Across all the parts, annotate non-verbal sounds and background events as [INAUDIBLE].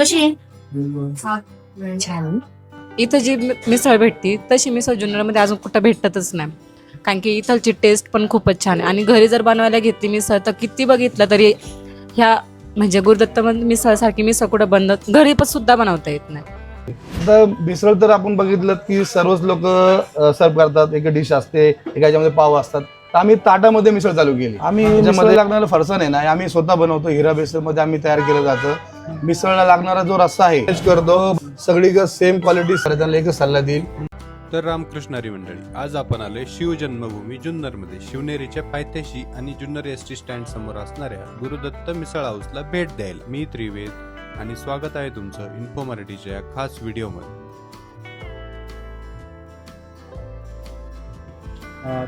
कशी आहे? छान. इथं जी मिसळ भेटती तशी मिसळ जुन्नरमध्ये अजून कुठं भेटतच नाही. कारण की इथलची टेस्ट पण खूपच छान आहे. आणि घरी जर बनवायला घेतली मिसळ तर किती बघितलं तरी ह्या म्हणजे गुरुदत्त मिसळ सारखी मिसळ कुठं बंद घरी पण सुद्धा बनवता येत नाही. आता मिसळ तर आपण बघितलं की सर्वच लोक सर्व करतात. एक डिश असते एका याच्यामध्ये पाव असतात. तर आम्ही ताटामध्ये मिसळ चालू केली. आम्ही त्याच्यामध्ये लागणारं फरसाण आहे ना हे आम्ही स्वतः बनवतो. हिरा बेसनमध्ये आम्ही तयार केलं जातं. मिसळला लागणारा जो रस्सा आहे करतो सगळी सेम क्वालिटी एकच सल्ला देईल. तर रामकृष्णारी मंडळी आज आपण आलोय शिव जन्मभूमी जुन्नरमध्ये. शिवनेरीच्या पायथ्याशी आणि जुन्नर एस टी स्टँड समोर असणाऱ्या गुरुदत्त मिसळ हाऊसला भेट द्यायला. मी त्रिवेद आणि स्वागत आहे तुमचं इन्फो मराठीच्या या खास व्हिडिओमध्ये.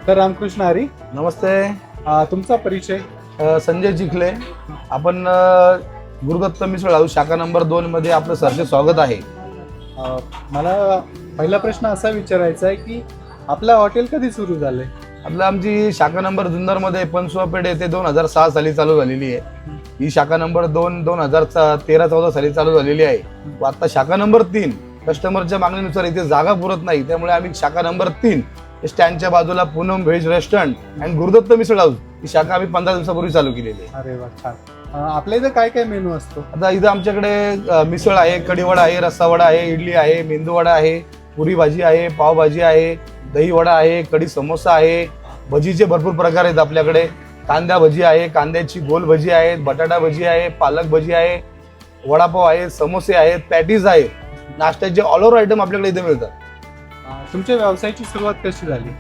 तर रामकृष्ण हरी नमस्ते. तुमचा परिचय? संजय चिखले आपण गुरुदत्त मिसळ शाखा नंबर दोन मध्ये आपलं सरचे स्वागत आहे. अ, मला पहिला प्रश्न असा विचारायचा आहे की आपलं हॉटेल कधी सुरू झालंय? आपलं आमची शाखा नंबर जुन्नरमध्ये पेठ येथे दोन हजार सहा साली चालू झालेली आहे. ही शाखा नंबर दोन दोन हजार तेरा चौदा साली चालू झालेली आहे. व आता शाखा नंबर तीन कस्टमरच्या मागणीनुसार इथे जागा पुरत नाही. त्यामुळे आम्ही शाखा नंबर तीन स्टँडच्या बाजूला पूनम व्हेज रेस्टॉरंट आणि गुरुदत्त मिसळ हाऊस ही शाखा आम्ही पंधरा दिवसापूर्वी चालू केलेली आहे. अरे वा छान. आपल्या इथं काय काय मेनू असतो? आता इथं आमच्याकडे मिसळ आहे कढीवडा आहे रस्सावडा आहे इडली आहे मेंदूवडा आहे पुरी भाजी आहे पावभाजी आहे दही वडा आहे कढी समोसा आहे भजीचे भरपूर प्रकार आहेत आपल्याकडे. कांदा भजी आहे कांद्याची गोल भजी आहे बटाटा भजी आहे पालक भजी आहे वडापाव आहे समोसे आहेत पॅटीज आहेत. नाश्त्याचे ऑल ओव्हर आयटम आपल्याकडे इथे मिळतात. तुमच्या व्यवसायाची सुरुवात कशी झाली?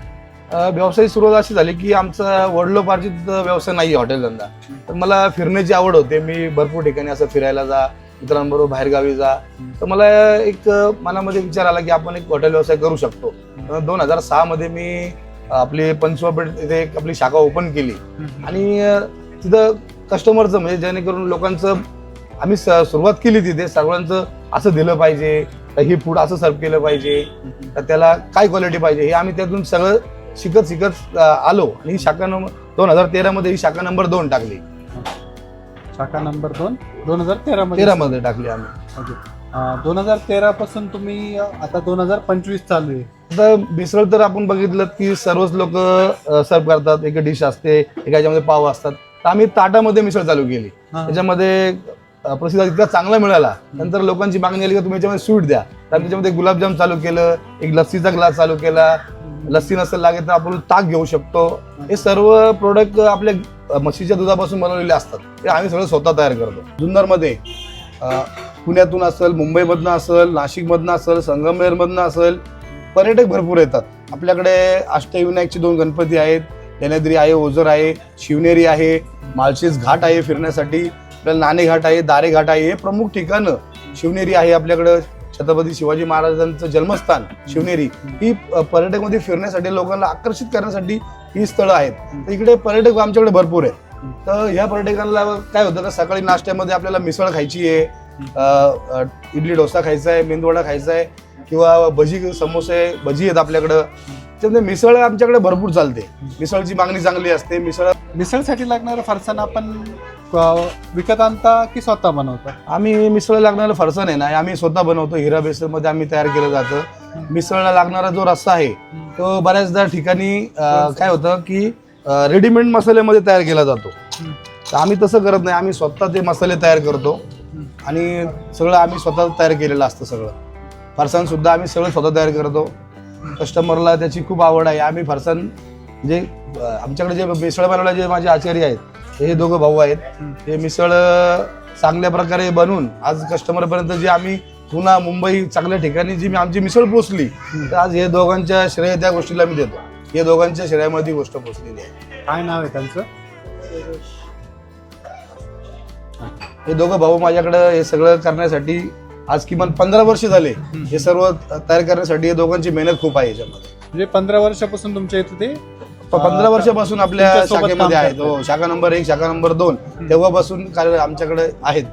व्यवसाय सुरुवात अशी झाली की आमचा वडिलोपार्जित व्यवसाय नाही हॉटेल धंदा तर मला फिरण्याची आवड होते. मी भरपूर ठिकाणी असं फिरायला जा मित्रांबरोबर बाहेरगावी जा. तर मला एक मनामध्ये विचार आला की आपण एक हॉटेल व्यवसाय करू शकतो. दोन हजार सहा मध्ये मी आपली पंचवापेठ इथे एक आपली शाखा ओपन केली. आणि तिथं कस्टमरचं म्हणजे जेणेकरून लोकांचं आम्ही स- सुरुवात केली तिथे. सर्वांचं असं दिलं पाहिजे तर हे फूड असं सर्व केलं पाहिजे तर त्याला काय क्वालिटी पाहिजे हे आम्ही त्यातून सगळं शिकत शिकत आलो. आणि ही शाखा नंबर दोन हजार तेरा मध्ये ही शाखा नंबर दोन टाकली. शाखा नंबर दोन? दोन हजार तेरा मध्ये? तेरा मध्ये टाकली आम्ही. दोन हजार तेरा पासून तुम्ही आता दोन हजार पंचवीस चालू आहे. आता मिसळ तर आपण बघितलं की सर्वच लोक सर्व करतात. एक डिश असते एका याच्यामध्ये पाव असतात. तर आम्ही ताटामध्ये मिसळ चालू केली. त्याच्यामध्ये अ, प्रतिसाद इतका चांगला मिळाला. नंतर लोकांची मागणी आली की तुम्ही याच्यामध्ये स्वीट द्या. तर त्याच्यामध्ये गुलाबजाम चालू केलं एक लस्सीचा ग्लास चालू केला लस्सी नसेल लागेल तर आपण ताक घेऊ शकतो. हे सर्व प्रोडक्ट आपल्या म्हशीच्या दुधापासून बनवलेले असतात. ते आम्ही सगळं स्वतः तयार करतो. जुन्नरमध्ये पुण्यातून असेल मुंबईमधनं असेल नाशिकमधनं असेल संगमनेरमधनं असेल पर्यटक भरपूर येतात. आपल्याकडे अष्टविनायकचे दोन गणपती आहेत. लेण्याद्री आहे ओझर आहे शिवनेरी आहे माळशेज घाट आहे फिरण्यासाठी. आपल्याला नाणे घाट आहे दारे घाट आहे. हे प्रमुख ठिकाणं शिवनेरी आहे आपल्याकडं. छत्रपती शिवाजी महाराजांचं जन्मस्थान शिवनेरी ही पर्यटकमध्ये फिरण्यासाठी लोकांना आकर्षित करण्यासाठी ही स्थळं आहेत. तर इकडे पर्यटक आमच्याकडे भरपूर आहेत. तर ह्या पर्यटकांना काय होतं का सकाळी नाश्त्यामध्ये आपल्याला मिसळ खायची आहे इडली डोसा खायचा आहे मेंदूवडा खायचा आहे किंवा भजी समोसे भजी आहेत आपल्याकडं. त्यामुळे मिसळ आमच्याकडे भरपूर चालते. मिसळची मागणी चांगली असते. मिसळ मिसळसाठी लागणारं फरसाण आपण विकत आणता की स्वतः बनवता? आम्ही मिसळ लागणारं फरसाण आहे ना आम्ही स्वतः बनवतो हिरा बेसनमध्ये आम्ही तयार केलं जातं. मिसळला लागणारा जो रस्सा आहे तो बऱ्याचदा ठिकाणी काय होतं की रेडीमेड मसाल्यामध्ये तयार केला जातो. तर आम्ही तसं करत नाही आम्ही स्वतः ते मसाले तयार करतो. आणि सगळं आम्ही स्वतः तयार केलेलं असतं सगळं. फरसाण सुद्धा आम्ही सगळं स्वतः तयार करतो. कस्टमरला त्याची खूप आवड आहे. आम्ही फरसाण म्हणजे अ, आमच्याकडे जे मिसळ बनवला जे माझे आचार्य आहेत हे दोघं भाऊ आहेत. हे मिसळ चांगल्या प्रकारे बनवून आज कस्टमर पर्यंत जे आम्ही पुन्हा मुंबई चांगल्या ठिकाणी जी आमची मिसळ पोचली तर आज हे दोघांच्या श्रेय त्या गोष्टीला मी देतो. हे दोघांच्या श्रेयामध्ये गोष्ट पोचलेली आहे. काय नाव आहे त्यांचं? हे दोघं भाऊ माझ्याकडे हे सगळं करण्यासाठी आज किमान पंधरा वर्ष झाले. हे सर्व तयार करण्यासाठी हे दोघांची मेहनत खूप आहे याच्यामध्ये. म्हणजे पंधरा वर्षापासून तुमच्या इथे ते पंधरा वर्षापासून आपल्या तुमच्यासोबत शाखेमध्ये काम आहेत. हो शाखा नंबर एक शाखा नंबर दोन तेव्हापासून कार्य आमच्याकडे आहेत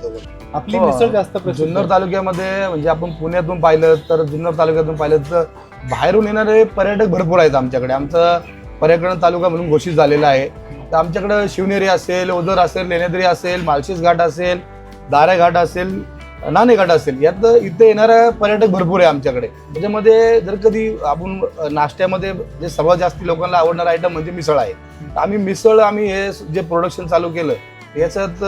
आपली हो. मिसळ जास्त प्रसिद्ध जुन्नर आहे. तालुक्यामध्ये म्हणजे आपण पुण्यातून पाहिलं तर जुन्नर तालुक्यातून पाहिलं तर बाहेरून येणारे पर्यटक भरपूर आहेत आमच्याकडे. आमचं पर्यटन तालुका म्हणून घोषित झालेला आहे. तर आमच्याकडे शिवनेरी असेल ओझर असेल लेण्याद्री असेल माळशेज घाट असेल दारा घाट असेल नाणेघाट असेल. यात इथे येणारा पर्यटक भरपूर आहे आमच्याकडे. त्याच्यामध्ये जर कधी आपण नाश्त्यामध्ये जे सर्वात जास्त लोकांना आवडणारा आयटम म्हणजे मिसळ आहे. आम्ही मिसळ आम्ही हे जे प्रोडक्शन चालू केलं याच्यात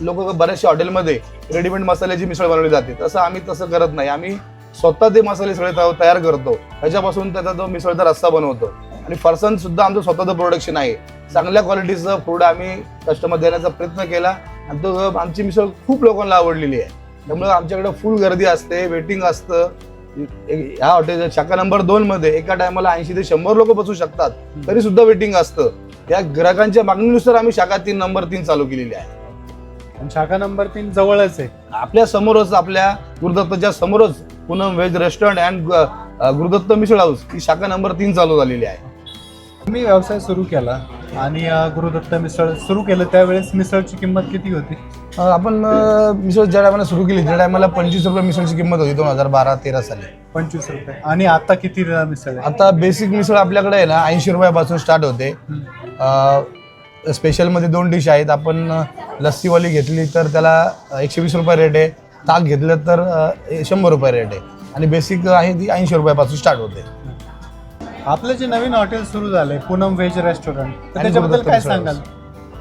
लोक बऱ्याचशा हॉटेलमध्ये रेडीमेड मसाल्याची मिसळ बनवली जाते. तसं आम्ही तसं करत नाही. आम्ही स्वतः ते मसाले सगळे तयार करतो. त्याच्यापासून त्याचा तो मिसळचा रस्सा बनवतो. आणि फरसन सुद्धा आमचं स्वतःचं प्रोडक्शन आहे. चांगल्या क्वालिटीचं फूड आम्ही कस्टमर देण्याचा प्रयत्न केला. आणि तो आमची मिसळ खूप लोकांना आवडलेली आहे. त्यामुळे आमच्याकडे फुल गर्दी असते वेटिंग असतं. ह्या हॉटेल शाखा नंबर दोन मध्ये एका टायमाला ऐंशी ते शंभर लोक बसू शकतात. तरी सुद्धा वेटिंग असतं. या ग्राहकांच्या मागणीनुसार आम्ही शाखा तीन नंबर तीन चालू केलेली आहे. आणि शाखा नंबर तीन जवळच आहे. आपल्या समोरच आपल्या गुरुदत्तच्या समोरच Poonam veg restaurant and Gurudatta Misal house ही शाखा नंबर तीन चालू झालेली आहे. तुम्ही व्यवसाय सुरू केला. आणि गुरुदत्त मिसळ सुरू केलं त्यावेळेस मिसळची किंमत किती होती? आपण मिसळ ज्या टायमाला सुरू केली त्या टायमाला पंचवीस रुपये मिसळची किंमत होती दोन हजार बारा तेरा साली. पंचवीस रुपये. आणि आता किती मिसळ आहे? आता बेसिक मिसळ आपल्याकडे आहे ना ऐंशी रुपयापासून स्टार्ट होते. अ, स्पेशलमध्ये दोन डिश आहेत. आपण लस्सीवाली घेतली तर त्याला एकशे वीस रुपये रेट आहे. ताक घेतलं तर अ, शंभर रुपये रेट आहे. आणि बेसिक आहे ती ऐंशी रुपयापासून स्टार्ट होते. आपलं जे नवीन हॉटेल सुरू झालंय पूनम व्हेज रेस्टॉरंट तर त्याच्याबद्दल काय सांगाल?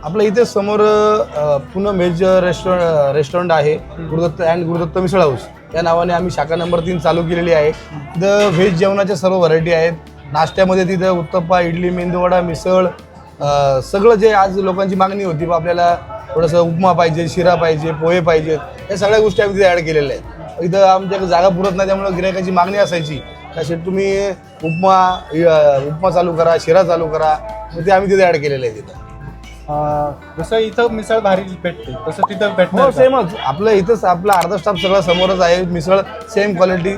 आपलं इथे समोर अ, पूनम व्हेज रेस्टॉरंट रेस्टॉरंट आहे Guru Dutt and Guru Dutt misal house. या नावाने आम्ही शाखा नंबर तीन चालू केलेली आहे. तिथं व्हेज जेवणाच्या सर्व व्हरायटी आहेत. नाश्त्यामध्ये तिथं उत्तप्पा इडली मेंदूवडा मिसळ अ, सगळं जे आज लोकांची मागणी होती बा आपल्याला थोडंसं उपमा पाहिजे शिरा पाहिजे पोहे पाहिजे या सगळ्या गोष्टी आम्ही तिथे ॲड केलेल्या आहेत. इथं आमच्याकडे जागा पुरत नाही त्यामुळे गिरायकाची मागणी असायची. त्यासाठी तुम्ही उपमा उपमा चालू करा शिरा चालू करा मग ते आम्ही तिथे ॲड केलेलं आहे तिथं अं, जसं इथं मिसळ भारी भेटते तसं तिथं हो भेटणार का? सेमच आपलं इथंच आपला अर्धा स्टाफ सगळा समोरच आहे. मिसळ सेम क्वालिटी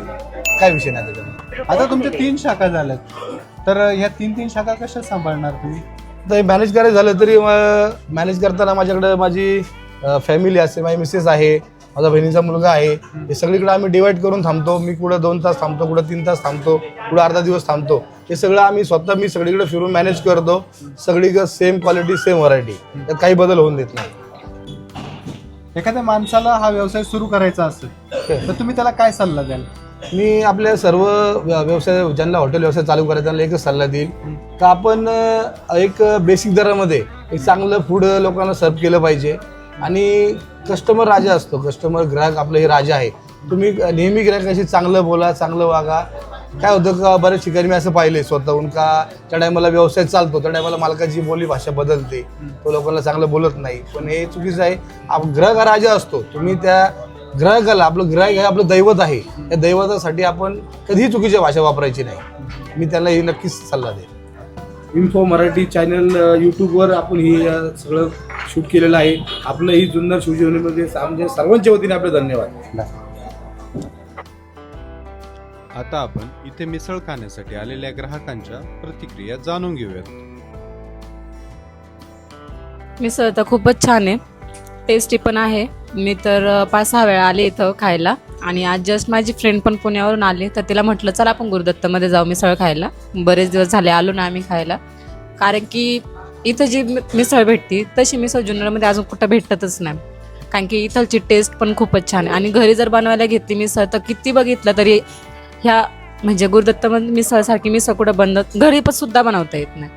काय विषय नाही त्याच्यामध्ये आता तुमच्या तीन शाखा झाल्यात. तर ह्या तीन तीन शाखा कशा सांभाळणार तुम्ही? तर मॅनेज करायचं झालं तरी मॅनेज करताना माझ्याकडे माझी फॅमिली असते माझी मिसेस आहे. माझा बहिणीचा मुलगा आहे. हे सगळीकडे आम्ही डिवाईड करून थांबतो. मी कुठं दोन तास थांबतो कुठं तीन तास थांबतो कुठं अर्धा दिवस थांबतो. हे सगळं आम्ही स्वतः मी सगळीकडे फिरून मॅनेज करतो. सगळीकडे सेम क्वालिटी सेम व्हरायटी त्यात काही बदल होऊन देत नाही. एखाद्या माणसाला हा व्यवसाय सुरू करायचा असेल [LAUGHS] तर तुम्ही त्याला काय सल्ला द्याल? मी आपल्या सर्व व्य- व्यवसाय ज्यांना हॉटेल व्यवसाय चालू करायचा त्यांना एकच सल्ला देईल का आपण एक बेसिक दरामध्ये एक चांगलं फूड लोकांना सर्व केलं पाहिजे. आणि कस्टमर राजा असतो. कस्टमर ग्राहक आपलं हे राजा आहे. तुम्ही नेहमी ग्राहकाशी चांगलं बोला चांगलं वागा. काय होतं का बऱ्याच ठिकाणी मी असं पाहिले स्वतःहून का त्या टायमाला व्यवसाय चालतो. त्या टायमाला मालकाची बोली भाषा बदलते. तो लोकांना चांगलं बोलत नाही. पण हे चुकीचं आहे. आप- ग्राहक हा राजा असतो. तुम्ही त्या ग्राहकाला आपलं ग्राहक हे आपलं दैवत आहे. त्या दैवतासाठी आपण कधीही चुकीची भाषा वापरायची नाही. मी त्याला हे नक्कीच सल्ला देईन. इन्फो मराठी चॅनल यूट्यूबवर uh, आपण ही uh, सगळं शूट केलेलं आहे. आपलं ही जुन्नर शिवजीवनीमध्ये म्हणजे सर्वांच्या वतीने आपले धन्यवाद. आता आपण इथे मिसळ खाण्यासाठी आलेल्या ग्राहकांच्या प्रतिक्रिया जाणून घेऊयात. मिसळ तर खूपच छान आहे. टेस्टी पण आहे. मी तर पाच सहा वेळा आले इथं खायला. आणि आज जस्ट माझी फ्रेंड पण पुण्यावरून आली. तर तिला म्हटलं चला आपण गुरुदत्तमध्ये जाऊ मिसळ खायला. बरेच दिवस झाले आलो ना आम्ही खायला. कारण की इथं जी मिसळ भेटती तशी मिसळ जुन्नरमध्ये अजून कुठं भेटतच नाही. कारण की इथलची टेस्ट पण खूपच छान आहे. आणि घरी जर बनवायला घेतली मिसळ तर किती बघितलं तरी ह्या म्हणजे गुरुदत्तमध्ये मिसळसारखी मिसळ कुठं बंद घरी पण सुद्धा बनवता येत नाही.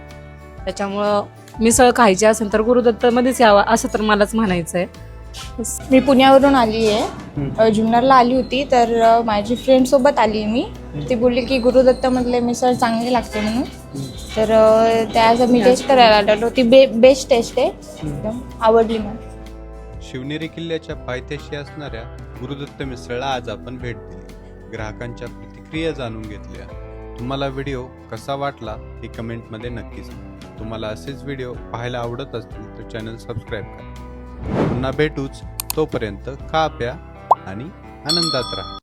त्याच्यामुळं मिसळ खायची असेल तर गुरुदत्तमध्येच यावं असं तर मलाच म्हणायचं आहे मी पुण्यावरून आली आहे. जुन्नरला आली होती तर माझी फ्रेंड सोबत आली मी. ती बोलली की गुरुदत्तमधले मिसळ चांगले लागते म्हणून. तर त्या मी टेस्ट करायला आलो ती बे बेस्ट टेस्ट आहे. एकदम आवडली मला. शिवनेरी किल्ल्याच्या पायथ्याशी असणाऱ्या गुरुदत्त मिसळला आज आपण भेट दिली. ग्राहकांच्या प्रतिक्रिया जाणून घेतल्या. तुम्हाला व्हिडिओ कसा वाटला हे कमेंटमध्ये नक्की सांगा. तुम्हाला असेच व्हिडिओ पाहायला आवडत असतील तर चॅनल सबस्क्राईब करा. पुन्हा भेटूच तोपर्यंत खा प्या आणि आनंदात राहा.